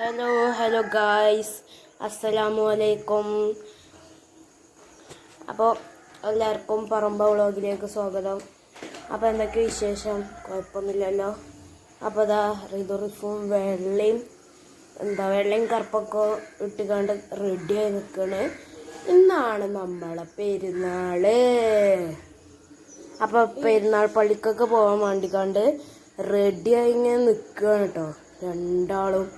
Hello hello guys അസ്സലാമു അലൈക്കും അപ്പോൾ എല്ലാവർക്കും പറമ്പ വ്ളോഗിലേക്ക് സ്വാഗതം. അപ്പോൾ എന്തൊക്കെ വിശേഷം? കുഴപ്പമൊന്നുമില്ലല്ലോ. അപ്പോൾ അതാ റിതുറിഫും വെള്ളയും എന്താ വെള്ളയും കറുപ്പൊക്കെ ഇട്ടുകൊണ്ട് റെഡിയായി നിൽക്കണ് ഇന്നാണ് നമ്മളെ പെരുന്നാൾ. അപ്പോൾ പെരുന്നാൾ പള്ളിക്കൊക്കെ പോകാൻ വേണ്ടിക്കാണ്ട് റെഡിയായി ഇങ്ങനെ നിൽക്കുകയാണ് കേട്ടോ രണ്ടാളും.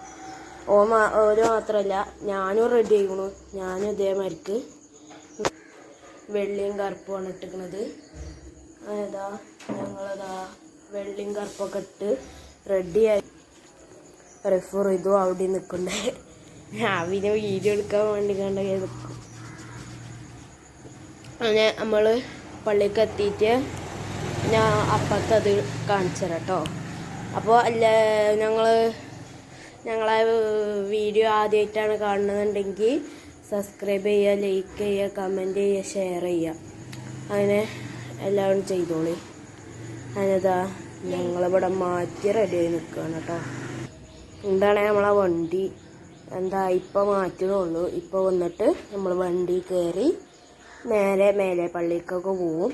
ഓ ഓരോ മാത്രമല്ല ഞാനും റെഡി ആയിക്കണു. ഞാനും ഇതേമാതിരിക്ക് വെള്ളിയും കറുപ്പുമാണ് ഇട്ടിക്കണത് അതാ ഞങ്ങളതാ വെള്ളിയും കറുപ്പൊക്കെ ഇട്ട് റെഡിയായി റെഫർ ഇതും അവിടെ നിൽക്കണ്ടേ. ഞാൻ പിന്നെ വീഡിയോ എടുക്കാൻ വേണ്ടി കണ്ടേ. നിൽക്കും അങ്ങനെ നമ്മൾ പള്ളിക്ക് എത്തിയിട്ട് ഞാൻ അപ്പത്തത് കാണിച്ചു തരാം കേട്ടോ. അപ്പോൾ അല്ല ഞങ്ങൾ ഞങ്ങളെ വീഡിയോ ആദ്യമായിട്ടാണ് കാണുന്നുണ്ടെങ്കിൽ സബ്സ്ക്രൈബ് ചെയ്യുക ലൈക്ക് ചെയ്യുക കമന്റ് ചെയ്യുക ഷെയർ ചെയ്യുക. അങ്ങനെ എല്ലാവരും ചെയ്തോളി. അതിനതാ ഞങ്ങളിവിടെ മാറ്റി റെഡിയായി നിൽക്കുകയാണ് കേട്ടോ എന്താണ് നമ്മളെ വണ്ടി? എന്താ ഇപ്പോൾ മാറ്റുന്നുള്ളൂ ഇപ്പോൾ വന്നിട്ട് നമ്മൾ വണ്ടി കയറി നേരെ മേലെ പള്ളിക്കൊക്കെ പോവും.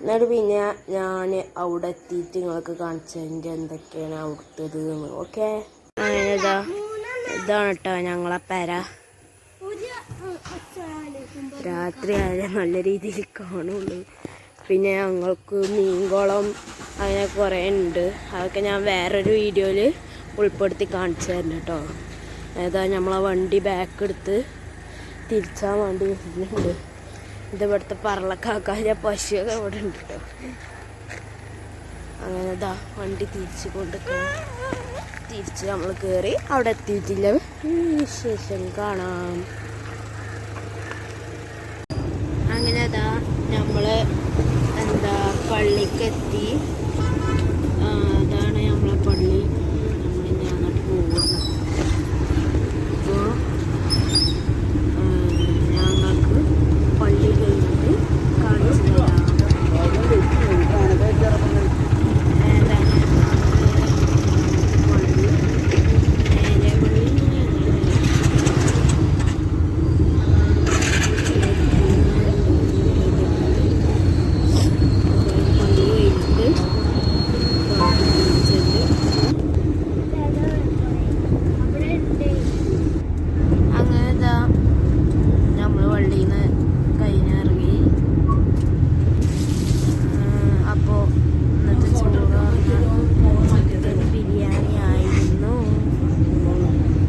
എന്നിട്ട് പിന്നെ ഞാൻ അവിടെ എത്തിയിട്ട് നിങ്ങൾക്ക് കാണിച്ചതിന്റെ എന്തൊക്കെയാണ് അവിടുത്തത് എന്ന് ഓക്കെ അങ്ങനെ ഇതാ ഇതാണ് കേട്ടോ ഞങ്ങളെ പെര. രാത്രി ആയാലും നല്ല രീതിയിൽ കാണുള്ളൂ. പിന്നെ ഞങ്ങൾക്ക് മീൻകുളം അങ്ങനെ കുറേ ഉണ്ട്. അതൊക്കെ ഞാൻ വേറൊരു വീഡിയോയിൽ ഉൾപ്പെടുത്തി കാണിച്ചു തരണം കേട്ടോ ഏതാ നമ്മളെ വണ്ടി ബാക്ക് എടുത്ത് തിരിച്ചാൻ വേണ്ടി വരുന്നുണ്ട് ഇത് ഇവിടുത്തെ പറളക്കാക്കാന്റെ പശുവൊക്കെ ഇവിടെ ഉണ്ട് കേട്ടോ. അങ്ങനെ ഇതാ വണ്ടി തിരിച്ച് കൊണ്ട് തിരിച്ച് നമ്മൾ കയറി അവിടെ എത്തിയിട്ടില്ല. വിശേഷം കാണാം അങ്ങനെ അതാ നമ്മൾ എന്താ പള്ളിക്ക് എത്തി ആ, അതാണ് നമ്മളെ പള്ളി നമ്മൾ ഞാൻ അങ്ങോട്ട് പോവാണ് അപ്പോൾ ഞങ്ങൾക്ക് പള്ളി കഴിഞ്ഞിട്ട് കാണിച്ചു തരാം ഏതാണ് പള്ളി നേരെ പള്ളി പള്ളി കഴിഞ്ഞിട്ട് ചെന്ന് അങ്ങനെ ഇതാ നമ്മൾ വള്ളിയിൽ നിന്ന് കഴിഞ്ഞിറങ്ങി അപ്പോൾ ഇന്നത്തെ ചോറ് ചിക്കൻ ബിരിയാണി ആയിരുന്നു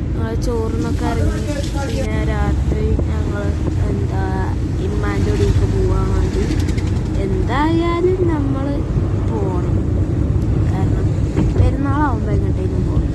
ഞങ്ങൾ ചോറിനൊക്കെ ഇറങ്ങി പിന്നെ രാത്രി ഞങ്ങൾ എന്താ ഇമ്മാന്റെ ഒടിക്ക് പോകാൻ വേണ്ടി എന്തായാലും നമ്മൾ പോകണം കാരണം പെരുന്നാളാവുമ്പോൾ എങ്ങോട്ടേലും പോകണം